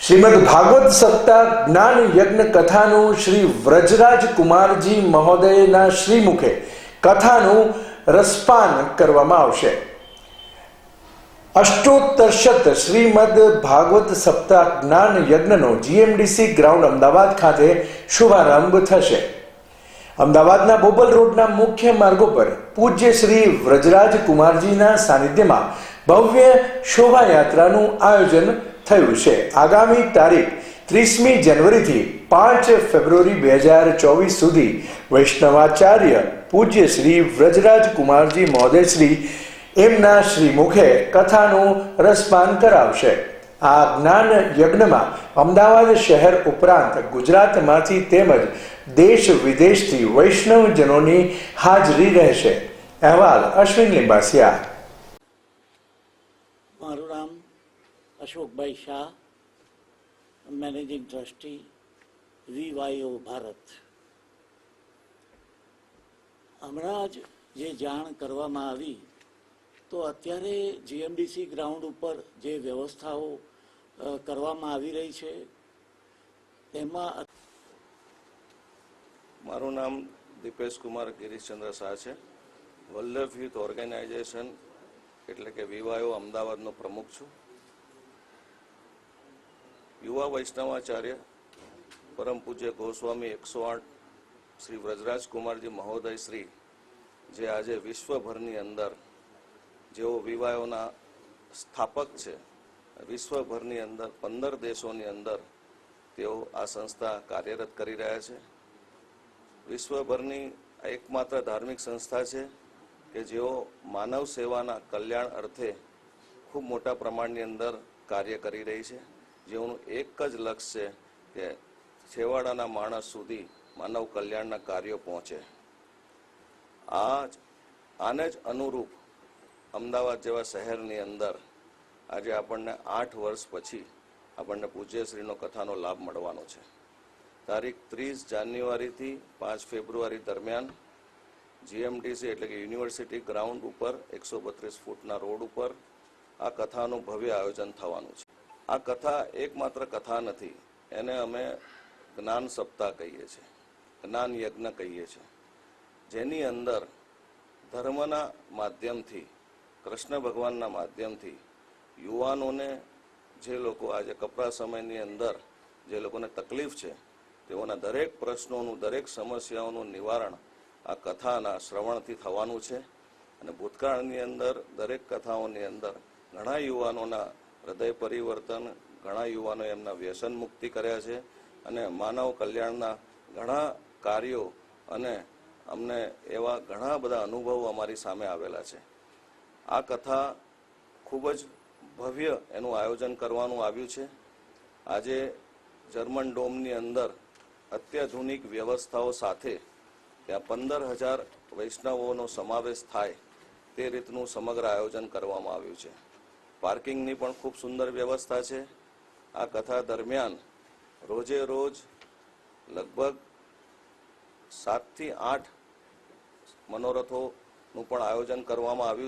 શ્રીમદ ભાગવત સપ્તાહ જ્ઞાન યજ્ઞ કથાનું શ્રી વ્રજરાજ કુમારજી મહોદયના શ્રીમુખે કથાનું રસપાન કરવામાં આવશે. અષ્ટોત્તરશત શ્રીમદ ભાગવત સપ્તાહ જ્ઞાન યજ્ઞનો જીએમડીસી ગ્રાઉન્ડ અમદાવાદ ખાતે શુભારંભ થશે. અમદાવાદના બોબલ રોડના મુખ્ય માર્ગો પર પૂજ્ય શ્રી વ્રજરાજ કુમારજીના સાનિધ્યમાં ભવ્ય શોભાયાત્રાનું આયોજન થયું છે. આગામી તારીખ ત્રીસમી જાન્યુઆરીથી પાંચ ફેબ્રુઆરી બે હજાર ચોવીસ સુધી વૈષ્ણવાચાર્ય પૂજ્ય શ્રી વ્રજરાજ કુમારજી મહોદય એમના શ્રી મુખે કથાનું રસપાન કરાવશે. આ જ્ઞાન યજ્ઞમાં અમદાવાદ શહેર ઉપરાંત ગુજરાતમાંથી તેમજ દેશ વિદેશથી વૈષ્ણવજનોની હાજરી રહેશે. અહેવાલ અશ્વિન લિંબાસિયા મારું નામ Ashokbhai Shah managing trustee VYO Bharat. હમણાં જ જે જાણ કરવામાં આવી, તો અત્યારે જીએમડીસી ગ્રાઉન્ડ ઉપર જે વ્યવસ્થાઓ કરવામાં આવી રહી છે તેમાં મારું નામ દીપેશ કુમાર ગિરીશચંદ્ર શાહ છે. વલ્લભ યુથ ઓર્ગેનાઇઝેશન એટલે કે વિવાયો અમદાવાદનો પ્રમુખ છું. યુવા વૈષ્ણવાચાર્ય પરમ પૂજ્ય ગોસ્વામી એકસો આઠ શ્રી વ્રજરાજ કુમારજી મહોદય શ્રી, જે આજે વિશ્વભરની અંદર જેઓ વિવાયોના સ્થાપક છે, વિશ્વભરની અંદર પંદર દેશોની અંદર તેઓ આ સંસ્થા કાર્યરત કરી રહ્યા છે. વિશ્વભરની એકમાત્ર ધાર્મિક સંસ્થા છે કે જેઓ માનવ સેવાના કલ્યાણ અર્થે ખૂબ મોટા પ્રમાણની અંદર કાર્ય કરી રહી છે. જેઓનું એક જ લક્ષ્ય છે કે છેવાડાના માણસ સુધી માનવ કલ્યાણના કાર્યો પહોંચે. આ જ આને જ અનુરૂપ અમદાવાદ જેવા શહેરની અંદર આજે આપણને આઠ વર્ષ પછી આપણને પૂજ્યશ્રીનો કથાનો લાભ મળવાનો છે. તારીખ ત્રીસ જાન્યુઆરીથી પાંચ ફેબ્રુઆરી દરમિયાન જીએમટીસી એટલે કે યુનિવર્સિટી ગ્રાઉન્ડ ઉપર એકસો બત્રીસ ફૂટના રોડ ઉપર આ કથાનું ભવ્ય આયોજન થવાનું છે. આ કથા એકમાત્ર કથા નથી. એને અમે જ્ઞાન સપ્તાહ કહીએ છીએ. જ્ઞાન યજ્ઞ કહીએ છીએ. જેની અંદર ધર્મના માધ્યમથી, કૃષ્ણ ભગવાનના માધ્યમથી યુવાનોને જે લોકો આજે કપરા સમયની અંદર જે લોકોને તકલીફ છે, તેઓના દરેક પ્રશ્નોનું, દરેક સમસ્યાઓનું નિવારણ આ કથાના શ્રવણથી થવાનું છે. અને ભૂતકાળની અંદર, દરેક કથાઓની અંદર ઘણા યુવાનોના હૃદય પરિવર્તન ઘણા યુવાનો એમના વ્યસન મુક્તિ કર્યા છે અને માનવ કલ્યાણના ઘણા કાર્યો અને અમને એવા ઘણા બધા અનુભવો અમારી સામે આવેલા છે. આ કથા ખૂબ જ ભવ્ય એનું આયોજન કરવાનું આવ્યું છે. આજે જર્મન ડોમની અંદર અત્યાધુનિક વ્યવસ્થાઓ સાથે ત્યાં પંદર હજાર વૈષ્ણવોનો સમાવેશ થાય તે રીતનું સમગ્ર આયોજન કરવામાં આવ્યું છે. પાર્કિંગની પણ ખૂબ સુંદર વ્યવસ્થા છે. આ કથા દરમિયાન રોજે રોજ લગભગ સાતથી આઠ મનોરથોનું પણ આયોજન કરવામાં આવ્યું